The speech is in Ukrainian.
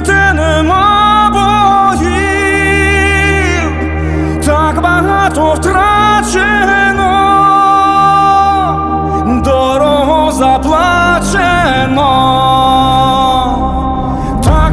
де нема боїв, так багато втрачено, дорого заплачено, так